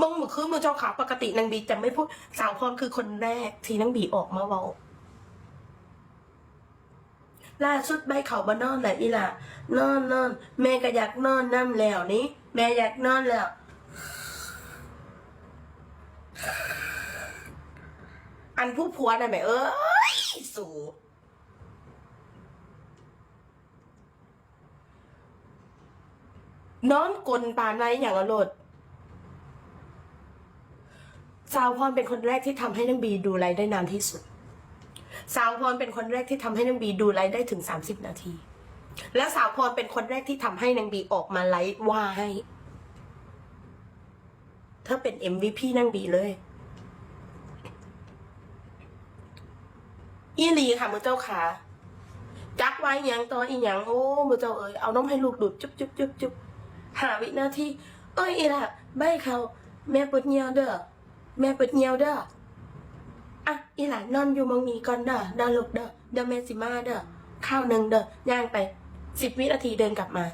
มึงมือคือมือเจ้าขาปกตินางบีจะไม่พูดสาวพรคือคนแรกที่นางบีออกมาเว้าล่าสุดใบเขาบานอนแหละอีหล่ะนอนนอนแม่ก็อยากนอนน้ำแล้วนี่แม่อยากนอนแล้วอันผู้ผัวน่ะแม่เอ้ยสูนอนกลนปานไรอย่างอรด สาวพรเป็นคนแรกที่ทำให้นางบีดูไลฟ์ได้นานที่สุด สาวพรเป็นคนแรกที่ทำให้นางบีดูไลฟ์ได้ถึงสามสิบนาที และสาวพรเป็นคนแรกที่ทำให้นางบีออกมาไลฟ์ว่าให้ เธอเป็น MVP นางบีเลยอีลีค่ะมือเจ้าขาจักไว้ยังตอนอีหยังโอ้มือเจ้าเอ๋ยเอาน้องให้ลูกดูดจุ๊บจุ๊บจุ๊บจุ๊บหาวินาทีเอ้ยอีล่ะใบเขาแม่ปวดเงียวเด้อ แม่เปวดเงียวเด้ออะอีหล่ะนอนอยู่มองนีก่อนเด้อเด้อลูกเด้อเด้อแม่สิมาเด้อข้าวหนึ่งเด้อย่างไปสิบวินาทีเดินกลับมา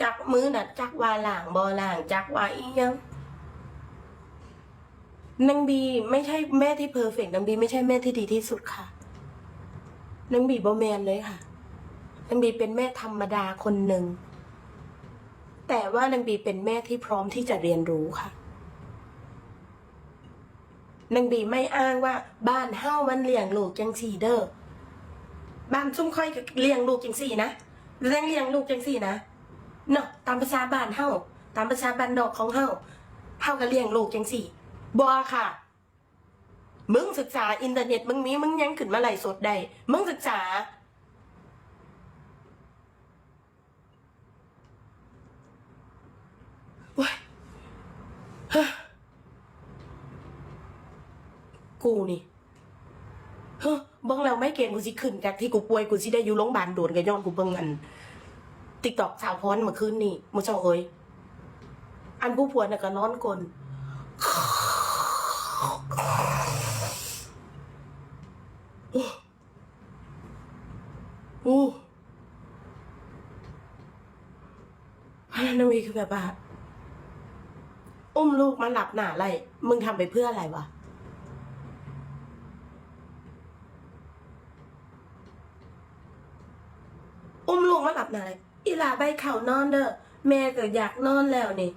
จักมือน่ะ จักว่าหลางบอหลาง จักว่าอียังนางบีไม่ใช่แม่ที่เพอร์เฟกต์นางบีไม่ใช่แม่ที่ดีที่สุดค่ะนางบีบอแมนเลยค่ะนางบีเป็นแม่ธรรมดาคนหนึ่ง แต่ว่านางบีเป็นแม่ที่พร้อมที่จะเรียนรู้ค่ะนางบีไม่อ้างว่าบ้านเฮ้ามันเลี้ยงลูกจังสี่เด้อบ้านซุ่มค่อยก็เลี้ยงลูกจังสี่นะเลี้ยงเลี้ยงลูกจังสี่นะเนาะตามภาษาบ้านเฮ้าตามภาษาบ้านนอกของเฮ้าเฮ้าก็เลี้ยงลูกจังสี่บอค่ะ มึงศึกษาอินเทอร์เน็ตมึงมีมึงยังขึ้นมาไหลสดได้มึงศึกษา โอ๊ยเฮ้อ กูนี่เฮ้อเบิ่งแล้วไม่เก่งกูสิขึ้นจากที่กูป่วยกูสิได้อยู่โรงพยาบาลโดนกันย้อนกูเบิ่งอันติ๊กตอกสาวพรเมื่อคืนนี่มื้อเช้าเอ้ยอันผู้ผัวน่ะก็นอนกลนอู้พานหน้าวีคือแบบว่า อุ้มลูกมาหลับหนาอะไร มึงทำไปเพื่ออะไรวะ อุ้มลูกมาหลับหนาอะไร อีหลาใบเข่านอนเด้อ แม่ก็อยากนอนแล้วนี่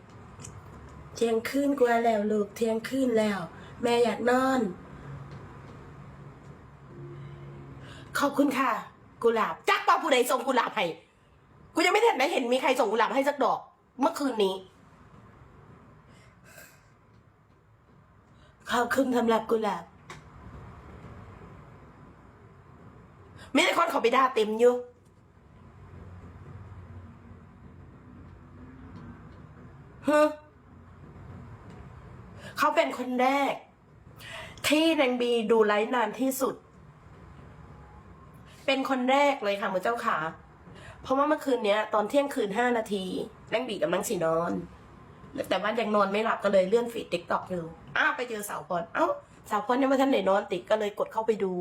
เที่ยงคืนกว่าแล้วลูก เที่ยงคืนแล้ว แม่อยากนอน ขอบคุณค่ะ กุหลาบ จักป้าผู้ใดส่งกุหลาบให้ กูยังไม่เห็นได้เห็นมีใครส่งกุหลาบให้สักดอก เมื่อคืนนี้ ขอบคุณสำหรับกุหลาบม่ได้คนเขาไปด่าเต็มอยู่ฮะเขาเป็นคนแรก ที่แดงบีดูไลฟ์นานที่สุด เป็นคนแรกเลยค่ะมือเจ้าขา เพราะว่าเมื่อคืนเนี้ย ตอนเที่ยงคืนห้านาทีแรงบีกำลังสีนอน แต่ว่ายังนอนไม่หลับก็เลยเลื่อนฟีดติ๊กต็อกอยู่ อ้าวไปเจอสาวพรเอ้าสาวพรยังไม่ทันไหนนอนติดก็เลยกดเข้าไปดู